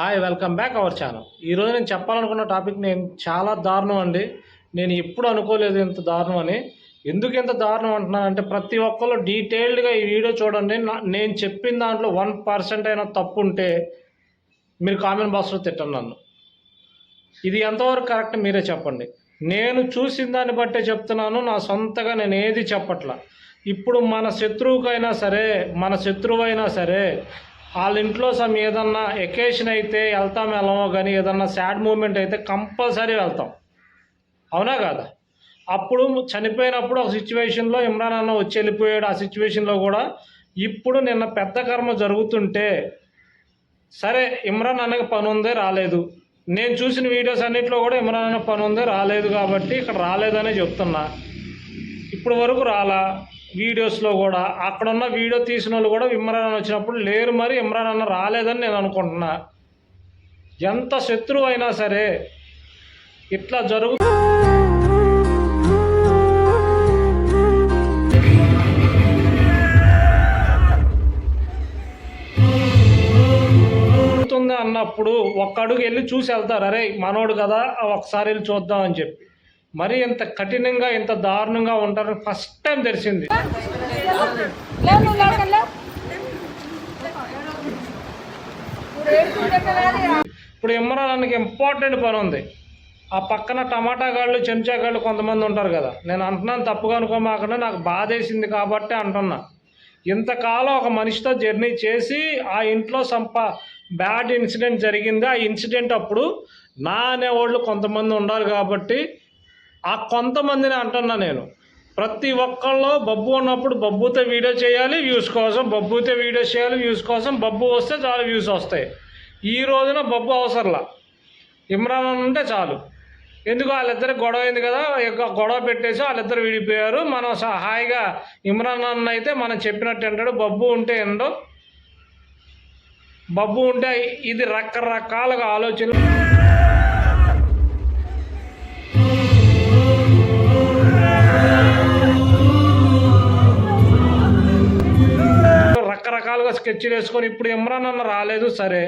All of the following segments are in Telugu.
Hi welcome back our channel ఈరోజు నేను చెప్పాలనుకున్న టాపిక్ నేను చాలా దారుణం అండి. నేను ఎప్పుడు అనుకోలేదు ఇంత దారుణం అని. ఎందుకు ఇంత దారుణం అంటున్నానంటే ప్రతి ఒక్కరు డీటెయిల్డ్గా ఈ వీడియో చూడండి. నా- నేను చెప్పిన దాంట్లో వన్ పర్సెంట్ అయినా తప్పు ఉంటే మీరు కామెంట్ బాక్స్లో తిట్టండి నన్ను. ఇది ఎంతవరకు కరెక్ట్ మీరే చెప్పండి. నేను చూసిన దాన్ని బట్టే చెప్తున్నాను. నా సొంతగా నేను ఏది చెప్పట్లా. ఇప్పుడు మన శత్రువుకైనా సరే మన శత్రువు అయినా సరే వాళ్ళ ఇంట్లో సమ్ ఏదన్నా ఎకేషన్ అయితే వెళ్తాం వెళ్ళమో కానీ ఏదన్నా సాడ్ మూమెంట్ అయితే కంపల్సరీ వెళ్తాం. అవునా కాదా? అప్పుడు చనిపోయినప్పుడు ఒక సిచ్యువేషన్లో ఇమ్రాన్ అన్న వచ్చి వెళ్ళిపోయాడు. ఆ సిచ్యువేషన్లో కూడా ఇప్పుడు నిన్న పెద్ద కర్మ జరుగుతుంటే సరే ఇమ్రాన్ అన్నకి పని ఉందే రాలేదు. నేను చూసిన వీడియోస్ అన్నింటిలో కూడా ఇమ్రాన్ అన్న పని ఉందే రాలేదు కాబట్టి ఇక్కడ రాలేదనే చెప్తున్నా. ఇప్పుడు వరకు రాలా? వీడియోస్లో కూడా అక్కడ ఉన్న వీడియో తీసిన వాళ్ళు కూడా ఇమ్రాన్ అన్న వచ్చినప్పుడు లేరు మరి ఇమ్రాన్ అన్న రాలేదని నేను అనుకుంటున్నా. ఎంత శత్రువు అయినా సరే ఇట్లా జరుగు జరుగుతుంది అన్నప్పుడు ఒక్క అడుగు వెళ్ళి చూసి వెళ్తారు. అరే మనోడు కదా ఒకసారి వెళ్ళి చూద్దాం అని చెప్పి. మరి ఇంత కఠినంగా ఇంత దారుణంగా ఉంటారని ఫస్ట్ టైం తెలిసింది. ఇప్పుడు ఇమ్మరానికి ఇంపార్టెంట్ పని ఉంది. ఆ పక్కన టమాటా గాళ్ళు చెంచా గాళ్ళు కొంతమంది ఉంటారు కదా. నేను అంటున్నాను తప్పుగా అనుకోమాకుండా నాకు బాధేసింది కాబట్టి అంటున్నా. ఇంతకాలం ఒక మనిషితో జర్నీ చేసి ఆ ఇంట్లో సంప బ్యాడ్ ఇన్సిడెంట్ జరిగింది. ఆ ఇన్సిడెంట్ అప్పుడు నా అనేవాళ్ళు కొంతమంది ఉండాలి కాబట్టి ఆ కొంతమందిని అంటున్నా నేను. ప్రతి ఒక్కళ్ళు బబ్బు ఉన్నప్పుడు బబ్బుతో వీడియో చేయాలి వ్యూస్ కోసం బబ్బుతో వీడియో చేయాలి వ్యూస్ కోసం బబ్బు వస్తే చాలు వ్యూస్ వస్తాయి. ఈ రోజున బబ్బు అవసరంలా. ఇమ్రాన్ అన్న ఉంటే చాలు. ఎందుకు వాళ్ళిద్దరు గొడవ అయింది కదా? గొడవ పెట్టేసి వాళ్ళిద్దరు విడిపోయారు. మనం సహాయిగా హాయిగా ఇమ్రాన్ అన్న అయితే మనం చెప్పినట్టు అంటాడు బబ్బు ఉంటే ఎండో బబ్బు ఉంటే ఇది రకరకాలుగా ఆలోచనలు. ఒక స్కెచ్లు వేసుకొని ఇప్పుడు ఇమ్రాన్ అన్న రాలేదు సరే.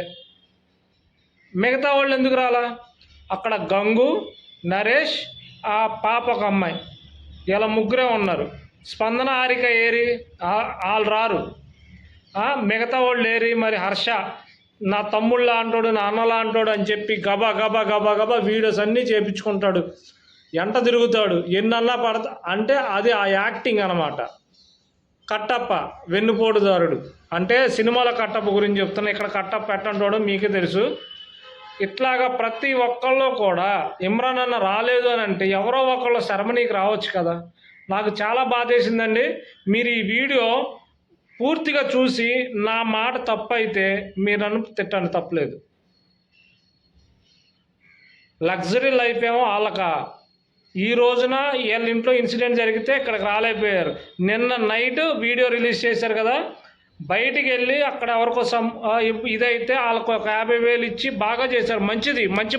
మిగతా వాళ్ళు ఎందుకు రాలా? అక్కడ గంగు నరేష్ ఆ పాప ఒక అమ్మాయి. ఇలా ముగ్గురే ఉన్నారు. స్పందన హారిక ఏరి వాళ్ళు రారు. మిగతా వాళ్ళు ఏరి మరి హర్ష నా తమ్ముళ్ళ అంటాడు నా అన్నలా అంటాడు అని చెప్పి గబా గబా గబా గబా వీడియోస్ అన్నీ చేపించుకుంటాడు. ఎంట తిరుగుతాడు. ఎన్నన్నా పడతా అంటే అది ఆ యాక్టింగ్ అనమాట కట్టప్ప వెన్నుపోటుదారుడు. అంటే సినిమాల కట్టప్ప గురించి చెప్తున్నా. ఇక్కడ కట్టప్ప ఎట్టంటాడో మీకే తెలుసు. ఇట్లాగా ప్రతి ఒక్కళ్ళు కూడా ఇమ్రాన్ అన్న రాలేదు అని అంటే ఎవరో ఒకళ్ళు శర్మనీకి రావచ్చు కదా. నాకు చాలా బాధేసిందండి. మీరు ఈ వీడియో పూర్తిగా చూసి నా మాట తప్పు అయితే మీరు నన్ను తిట్టండి తప్పలేదు. లగ్జరీ లైఫ్ ఏమో వాళ్ళక? ఈ రోజున వీళ్ళ ఇంట్లో ఇన్సిడెంట్ జరిగితే ఇక్కడికి రాలేకపోయారు. నిన్న నైట్ వీడియో రిలీజ్ చేశారు కదా బయటికి వెళ్ళి అక్కడ ఎవరికో సమ్ ఇదైతే వాళ్ళకు ఒక యాభై వేలు ఇచ్చి బాగా చేశారు. మంచిది మంచి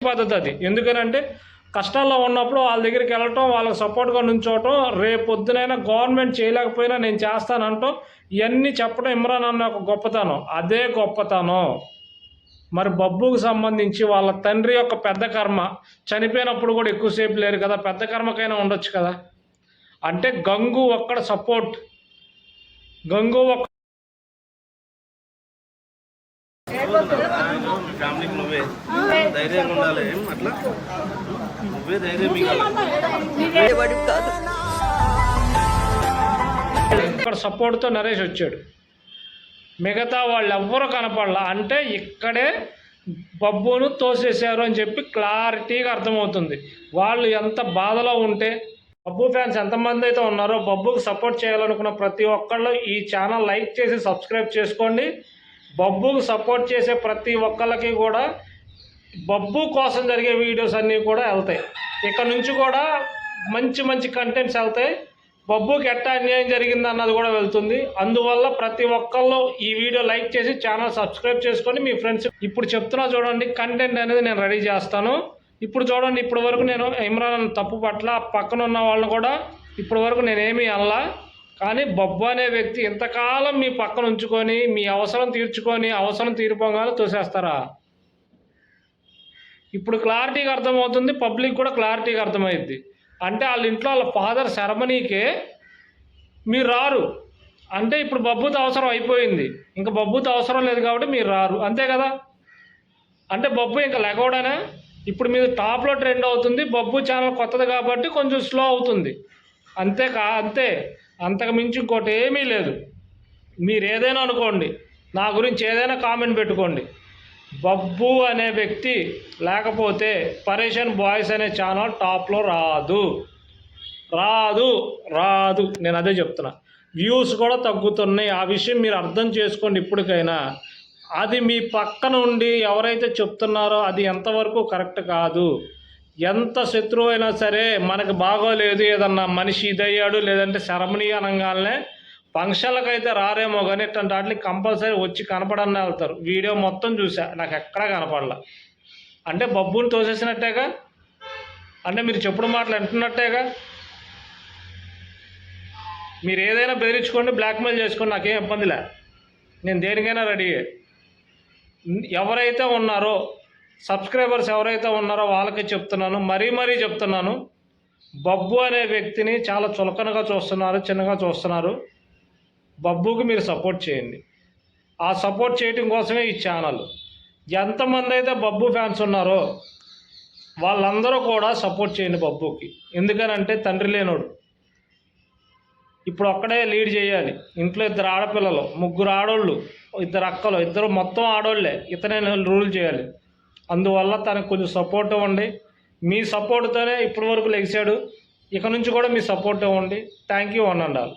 పద్ధతి అది. ఎందుకనంటే కష్టాల్లో ఉన్నప్పుడు వాళ్ళ దగ్గరికి వెళ్ళటం వాళ్ళకి సపోర్ట్గా నుంచోవటం రేపు పొద్దునైనా గవర్నమెంట్ చేయలేకపోయినా నేను చేస్తానంటూ ఇవన్నీ చెప్పడం ఇమ్రాన్ అన్న ఒక గొప్పతనం. అదే గొప్పతనం. మరి బబ్బుకు సంబంధించి వాళ్ళ తండ్రి యొక్క పెద్ద కర్మ చనిపోయినప్పుడు కూడా ఎక్కువసేపు లేరు కదా పెద్ద కర్మకైనా ఉండొచ్చు కదా? అంటే గంగు ఒక్కడ సపోర్ట్. గంగు ఒక్క మీ ఫ్యామిలీకి నువ్వే ధైర్యంగా ఉండాలి ఏం అట్లా? నువ్వే ధైర్యం ఇవ్వాలి ఇక్కడ సపోర్ట్తో నరేష్ వచ్చాడు. మిగతా వాళ్ళు ఎవ్వరూ కనపడలా. అంటే ఇక్కడే బబ్బును తోసేశారు అని చెప్పి క్లారిటీగా అర్థమవుతుంది. వాళ్ళు ఎంత బాధలో ఉంటే బబ్బు ఫ్యాన్స్ ఎంతమంది అయితే ఉన్నారో బబ్బుకు సపోర్ట్ చేయాలనుకున్న ప్రతి ఒక్కళ్ళు ఈ ఛానల్ లైక్ చేసి సబ్స్క్రైబ్ చేసుకోండి. బబ్బుకు సపోర్ట్ చేసే ప్రతి ఒక్కళ్ళకి కూడా బబ్బు కోసం జరిగే వీడియోస్ అన్నీ కూడా వెళ్తాయి. ఇక్కడ నుంచి కూడా మంచి మంచి కంటెంట్స్ వెళ్తాయి. బబ్బుకి ఎట్టా అన్యాయం జరిగింది అన్నది కూడా వెళ్తుంది. అందువల్ల ప్రతి ఒక్కళ్ళు ఈ వీడియో లైక్ చేసి ఛానల్ సబ్స్క్రైబ్ చేసుకొని మీ ఫ్రెండ్స్ ఇప్పుడు చెప్తున్నా చూడండి కంటెంట్ అనేది నేను రెడీ చేస్తాను. ఇప్పుడు చూడండి ఇప్పటి వరకు నేను ఇమ్రాన్ తప్పు పట్ల పక్కన ఉన్న వాళ్ళని కూడా ఇప్పటి వరకు నేనేమీ అనలా. కానీ బొబ్బు అనే వ్యక్తి ఇంతకాలం మీ పక్కన ఉంచుకొని మీ అవసరం తీర్చుకొని అవసరం తీరిపోగానే తోసేస్తారా? ఇప్పుడు క్లారిటీగా అర్థమవుతుంది పబ్లిక్ కూడా క్లారిటీగా అర్థమైద్ది. అంటే వాళ్ళ ఇంట్లో వాళ్ళ ఫాదర్ సెరమనీకే మీరు రారు. అంటే ఇప్పుడు బబ్బుతో అవసరం అయిపోయింది. ఇంకా బబ్బుతో అవసరం లేదు కాబట్టి మీరు రారు. అంతే కదా? అంటే బొబ్బు ఇంకా లెగవడానే ఇప్పుడు మీరు టాప్లో ట్రెండ్ అవుతుంది. బొబ్బు ఛానల్ కొత్తది కాబట్టి కొంచెం స్లో అవుతుంది. అంతే కా అంతే. అంతకు మించి ఇంకోటి ఏమీ లేదు. మీరు ఏదైనా అనుకోండి. నా గురించి ఏదైనా కామెంట్ పెట్టుకోండి. బబ్బు అనే వ్యక్తి లేకపోతే పరేషన్ బాయ్స్ అనే ఛానల్ టాప్లో రాదు. రాదు రాదు. నేను అదే చెప్తున్నా. వ్యూస్ కూడా తగ్గుతున్నాయి. ఆ విషయం మీరు అర్థం చేసుకోండి ఇప్పటికైనా. అది మీ పక్కన ఉండి ఎవరైతే చెప్తున్నారో అది ఎంతవరకు కరెక్ట్ కాదు. ఎంత శత్రువు అయినా సరే మనకు బాగోలేదు ఏదన్నా మనిషి ఇదయ్యాడు లేదంటే శరమణీయ అనగానే ఫంక్షన్లకు అయితే రారేమో కానీ ఇట్లాంటి వాటికి కంపల్సరీ వచ్చి కనపడని వెళ్తారు. వీడియో మొత్తం చూసా. నాకు ఎక్కడా కనపడలా. అంటే బబ్బుని తోసేసినట్టేగా? అంటే మీరు చెప్పుడు మాటలు వింటున్నట్టేగా? మీరు ఏదైనా బెదిరించుకోండి బ్లాక్మెయిల్ చేసుకోండి నాకేం ఇబ్బందిలే. నేను దేనికైనా రెడీ ఎవరైతే ఉన్నారో సబ్స్క్రైబర్స్ ఎవరైతే ఉన్నారో వాళ్ళకి చెప్తున్నాను. మరీ మరీ చెప్తున్నాను. బబ్బు అనే వ్యక్తిని చాలా చులకనగా చూస్తున్నారు చిన్నగా చూస్తున్నారు. బబ్బుకి మీరు సపోర్ట్ చేయండి. ఆ సపోర్ట్ చేయటం కోసమే ఈ ఛానల్. ఎంతమంది అయితే బబ్బు ఫ్యాన్స్ ఉన్నారో వాళ్ళందరూ కూడా సపోర్ట్ చేయండి బబ్బుకి. ఎందుకనంటే తండ్రి లేనోడు. ఇప్పుడు ఒక్కడే లీడ్ చేయాలి. ఇంట్లో ఇద్దరు ఆడపిల్లలు ముగ్గురు ఆడోళ్ళు ఇద్దరు అక్కలు ఇద్దరు మొత్తం ఆడోళ్ళే. ఇతనే రూల్ చేయాలి. అందువల్ల తనకు కొంచెం సపోర్ట్ ఇవ్వండి. మీ సపోర్ట్తోనే ఇప్పటి వరకు లెగిసాడు ఇక నుంచి కూడా మీ సపోర్ట్ ఇవ్వండి. Thank you one and all